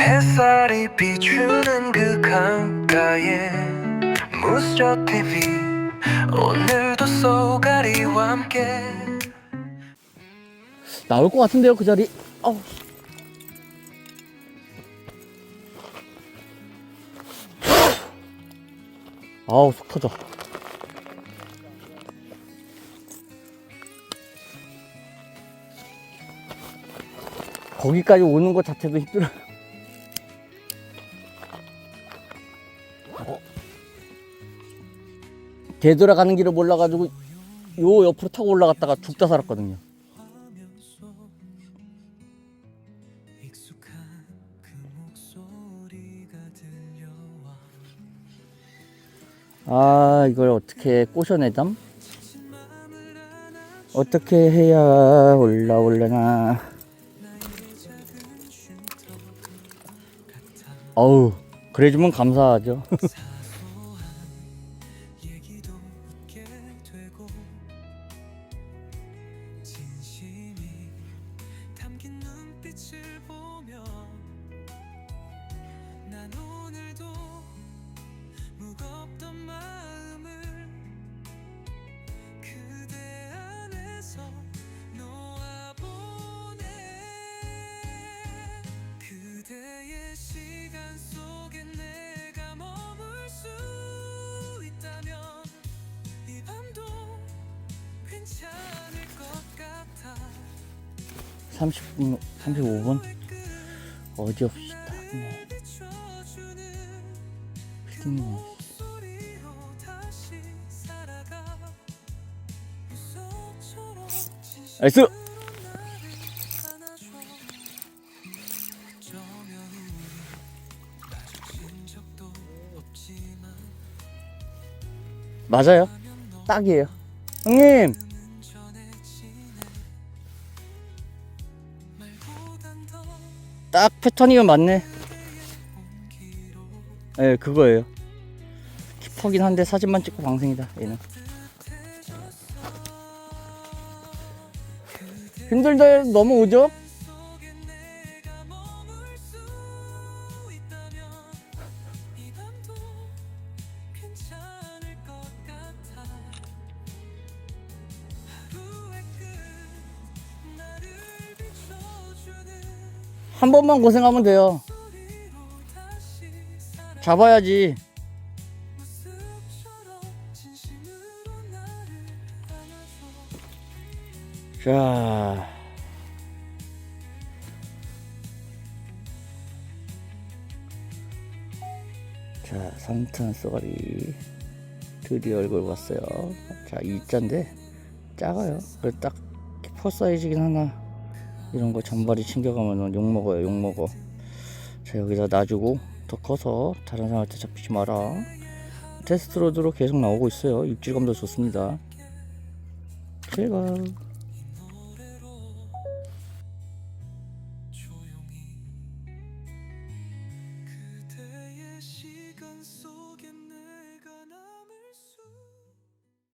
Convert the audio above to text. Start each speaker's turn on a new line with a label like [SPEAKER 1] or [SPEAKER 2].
[SPEAKER 1] 햇살이 비추는 그 강가에 무스저 TV 오늘도 쏘가리와 함께
[SPEAKER 2] 나올 것 같은데요 그 자리 아우. 아우 속 터져 거기까지 오는 것 자체도 힘들어 어. 되돌아가는 길을 몰라가지고 요 옆으로 타고 올라갔다가 죽다 살았거든요. 아 이걸 어떻게 꼬셔내담? 어떻게 해야 올라올려나? 어우 그래주면 감사하죠
[SPEAKER 1] 是不
[SPEAKER 2] 30분 35분? 어디 없이 딱네.
[SPEAKER 1] 진심
[SPEAKER 2] 나이스! 맞아요. 딱이에요. 형님 딱 패턴이면 맞네. 예 네, 그거예요. 키퍼긴 한데 사진만 찍고 방생이다 얘는. 힘들다 넘어오죠? 한 번만 고생하면 돼요 잡아야지 자. 자, 삼탄 쏘가리 드디어 얼굴 봤어요. 자, 이자인데 작아요. 그래 딱 키퍼 사이즈긴 하나. 이런 거 잔발이 챙겨가면 욕 먹어요, 욕 먹어. 자, 여기다 놔주고 더 커서 다른 사람한테 잡히지 마라. 테스트 로드로 계속 나오고 있어요. 입질감도 좋습니다. 제가